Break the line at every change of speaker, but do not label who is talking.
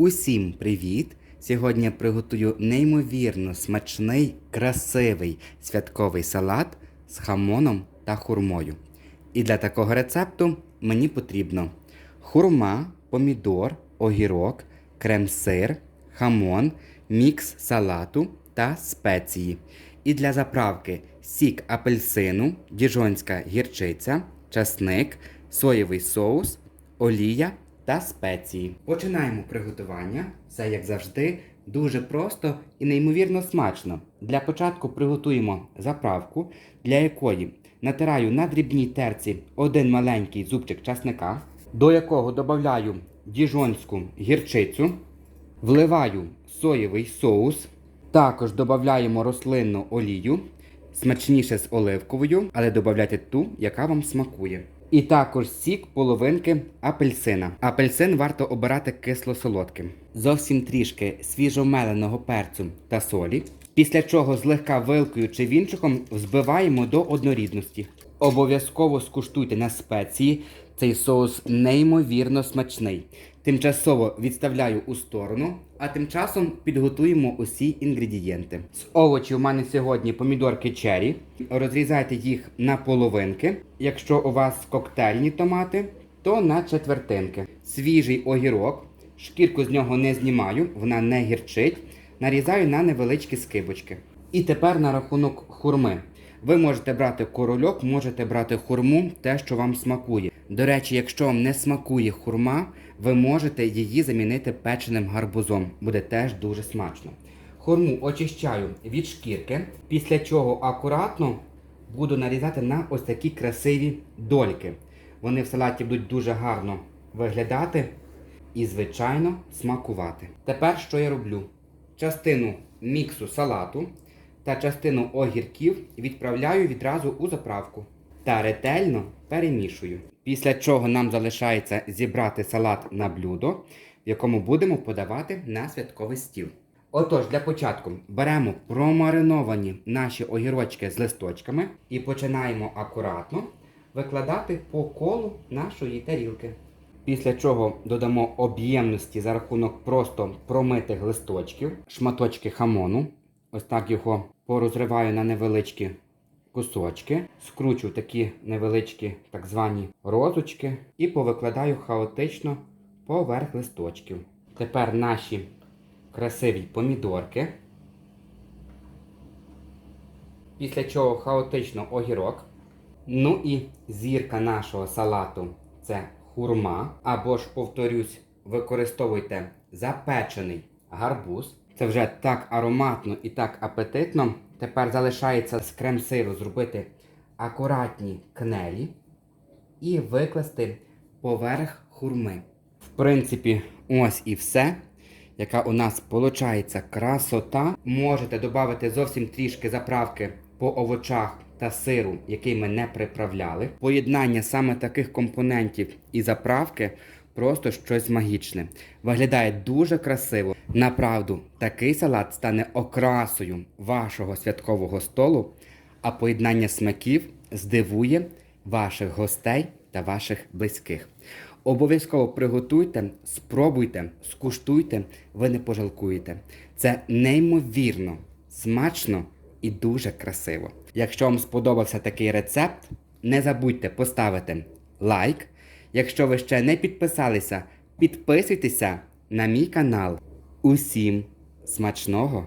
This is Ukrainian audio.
Усім привіт! Сьогодні я приготую неймовірно смачний, красивий святковий салат з хамоном та хурмою. І для такого рецепту мені потрібно хурма, помідор, огірок, крем-сир, хамон, мікс салату та спеції. І для заправки сік апельсину, діжонська гірчиця, часник, соєвий соус, олія та спеції. Починаємо приготування. Все як завжди, дуже просто і неймовірно смачно. Для початку приготуємо заправку, для якої натираю на дрібній терці один маленький зубчик часника, до якого додаю діжонську гірчицю, вливаю соєвий соус, також додаємо рослинну олію, смачніше з оливковою, але додавайте ту, яка вам смакує. І також сік половинки апельсина. Апельсин варто обирати кисло-солодким. Зовсім трішки свіжомеленого перцю та солі. Після чого злегка вилкою чи вінчиком взбиваємо до однорідності. Обов'язково скуштуйте на спеції. Цей соус неймовірно смачний. Тимчасово відставляю у сторону, а тим часом підготуємо усі інгредієнти. З овочів у мене сьогодні помідорки чері. Розрізайте їх на половинки. Якщо у вас коктейльні томати, то на четвертинки. Свіжий огірок. Шкірку з нього не знімаю, вона не гірчить. Нарізаю на невеличкі скибочки. І тепер на рахунок хурми. Ви можете брати корольок, можете брати хурму, те, що вам смакує. До речі, якщо вам не смакує хурма, ви можете її замінити печеним гарбузом. Буде теж дуже смачно. Хурму очищаю від шкірки, після чого акуратно буду нарізати на ось такі красиві дольки. Вони в салаті будуть дуже гарно виглядати і, звичайно, смакувати. Тепер що я роблю? Частину міксу салату та частину огірків відправляю відразу у заправку та ретельно перемішую. Після чого нам залишається зібрати салат на блюдо, в якому будемо подавати на святковий стіл. Отож, для початку беремо промариновані наші огірочки з листочками і починаємо акуратно викладати по колу нашої тарілки. Після чого додамо об'ємності за рахунок просто промитих листочків, шматочки хамону. Ось так його порозриваю на невеличкі кусочки, скручу такі невеличкі так звані розочки і повикладаю хаотично поверх листочків. Тепер наші красиві помідорки. Після чого хаотично огірок. Ну і зірка нашого салату це хурма. Або ж, повторюсь, використовуйте запечений гарбуз. Це вже так ароматно і так апетитно. Тепер залишається з крем-сиру зробити акуратні кнелі і викласти поверх хурми. В принципі, ось і все. Яка у нас виходить красота. Можете додати зовсім трішки заправки по овочах та сиру, який ми не приправляли. Поєднання саме таких компонентів і заправки просто щось магічне. Виглядає дуже красиво. Направду, такий салат стане окрасою вашого святкового столу, а поєднання смаків здивує ваших гостей та ваших близьких. Обов'язково приготуйте, спробуйте, скуштуйте, ви не пожалкуєте. Це неймовірно, смачно і дуже красиво. Якщо вам сподобався такий рецепт, не забудьте поставити лайк. Якщо ви ще не підписалися, підписуйтеся на мій канал. Усім смачного!